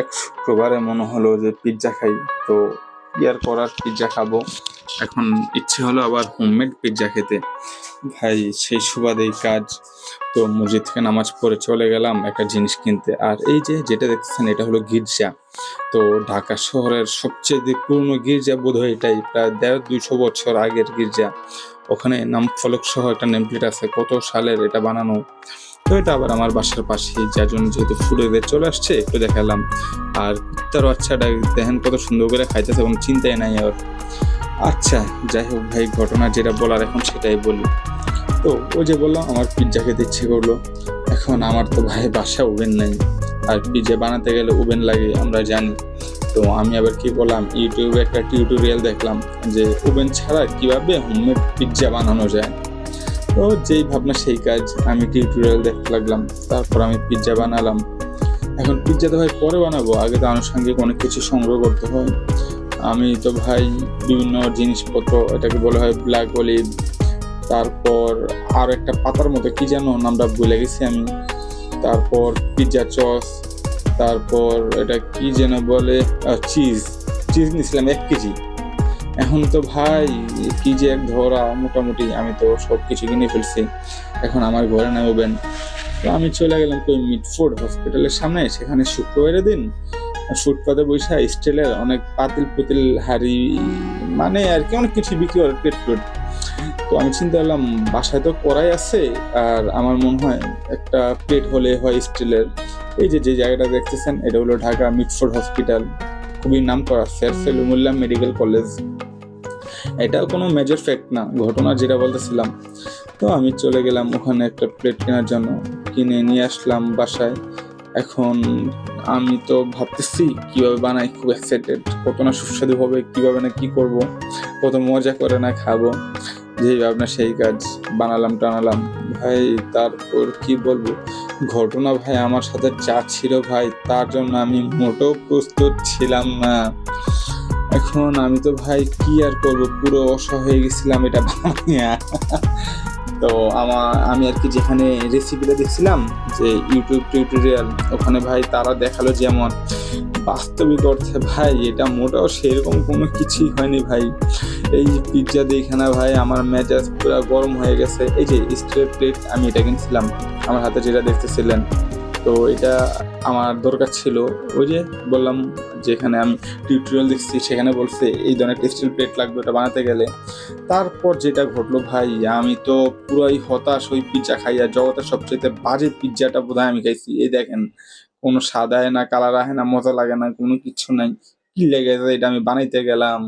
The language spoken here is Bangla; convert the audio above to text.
এক শুক্রবারে মনে হলো যে পিৎজা খাই, তো ইয়ার করার পিৎজা খাব? এখন ইচ্ছে হলো আবার হোমমেড পিৎজা খেতে। ভাই, সেই সুবাদেই কাজ। তো মসজিদ থেকে নামাজ পড়ে চলে গেলাম একটা জিনিস কিনতে। আর এই যে যেটা দেখতেছেন, এটা হলো গির্জা। তো ঢাকা শহরের সবচেয়ে পুরনো গির্জা বোধ হয় এটাই, প্রায় দেড় দুইশো বছর আগের গির্জা। ওখানে নাম ফলক সহ একটা নেমপ্লেট আছে, কত সালের এটা বানানো। তো এটা আবার আমার বাসার পাশেই যার জন্য যেহেতু দিয়ে চলে আসছে, একটু দেখালাম। আর কুত্তার বাচ্চাটা দেখেন কত সুন্দর করে খাইতেছে এবং চিন্তাই নাই আর। আচ্ছা যাই হোক ভাই, ঘটনা যেটা বলার এখন সেটাই বলি। তো ওই যে বললাম, আমার পিৎজা খেতে ইচ্ছে করল। এখন আমার তো ভাই বাসা ওভেন নেই। আর পিৎজা বানাতে গেলে ওভেন লাগে, আমরা জানি। তো আমি আবার কি বললাম, ইউটিউবে একটা টিউটোরিয়াল দেখলাম যে ওভেন ছাড়া কীভাবে হোমমেড পিৎজা বানানো যায়। তো যেই ভাবনা, সেই কাজ আমি টিউটোরিয়াল দেখতে লাগলাম, তারপর আমি পিৎজা বানালাম। এখন পিৎজা তো ভাই পরে বানাবো, আগে তো আনুষঙ্গিক অনেক কিছু সংগ্রহ করতে হয়। আমি তো ভাই বিভিন্ন জিনিসপত্র, এটাকে বলা হয় ব্ল্যাক অলিভ তারপর আর একটা পাতার মতো, কি যেন নামটা ভুলে গেছি আমি। তারপর পিৎজা চস তারপর এটা কি যেন বলে চিজ চিজ নিয়েছিলাম এক কেজি। এখন তো ভাই, কি যে এক ধরা, মোটামুটি আমি তো সব কিছু কিনে ফেলছি। এখন আমার ঘরে নাই ওভেন তো আমি চলে গেলাম কই মিটফোর্ড হসপিটালের সামনে, সেখানে শুক্রবারের দিন ফুটপাতে বৈশা স্টিলের অনেক পাতিল পুতিল হাড়ি মানে আর কি অনেক কিছু বিক্রি করে পেট পেট। তো আমি চিন্তা করলাম, বাসায় তো করাই আছে, আর আমার মনে হয় একটা প্লেট হলে হয় স্টিলের। এই যে যে জায়গাটা দেখতেছেন, এটা হলো ঢাকা মিটফোর্ড হসপিটাল খুবই নাম করা স্যার সেলুমুল্লাহ মেডিকেল কলেজ। এটাও কোনো মেজর ফ্যাক্ট না, ঘটনা যেটা বলতেছিলাম। তো আমি চলে গেলাম ওখানে একটা প্লেট কেনার জন্য, কিনে নিয়ে আসলাম বাসায়। এখন আমি তো ভাবতেছি কীভাবে বানাই, খুব এক্সাইটেড কত না সুস্বাদু হবে, কীভাবে না কী করব, কত মজা করে না খাব। যেই ভাবনা, সেই কাজ, বানালাম, টানালাম। ভাই, তারপর কি বলব? ঘটনা ভাই, আমার সাথে যা ছিল ভাই, তার জন্য আমি মোটেও প্রস্তুত ছিলাম না। এখন আমি তো ভাই, কি আর করব? পুরো অসহায় হয়ে গেছিলাম এটা বানিয়ে। তো আমার, আমি আর কি যেখানে রেসিপিটা দেখছিলাম, যে ইউটিউব টিউটোরিয়াল ওখানে ভাই তারা দেখাল যেমন বাস্তবিক অর্থে ভাই, এটা মোটাও সেরকম কোনো কিছুই হয়নি ভাই। এই পিৎজা দেখে না ভাই, আমার মেজাজ পুরো গরম হয়ে গেছে। এই যে স্ট্রেট প্লেট আমি এটা কিনছিলাম। আমার হাতে যেটা দেখতেছিলেন। তো এটা আমার দরকার ছিল। ওই যে বললাম, যেখানে আমি টিউটোরিয়াল দেখছি, সেখানে বলছে, এই ধরনের স্টিল প্লেট লাগবে ওটা বানাতে গেলে। তারপর যেটা ঘটলো ভাই, আমি তো পুরাই হতাশ ওই পিৎজা খাইয়া জগতের সবচেয়ে বাজে পিৎজাটা বোধহয় আমি খাইছি। এই দেখেন, কোনো সাদা হয় না কালার আহে না, মজা লাগে না, কোনো কিছু নাই। কি লেগে যায় এটা আমি বানাইতে গেলাম।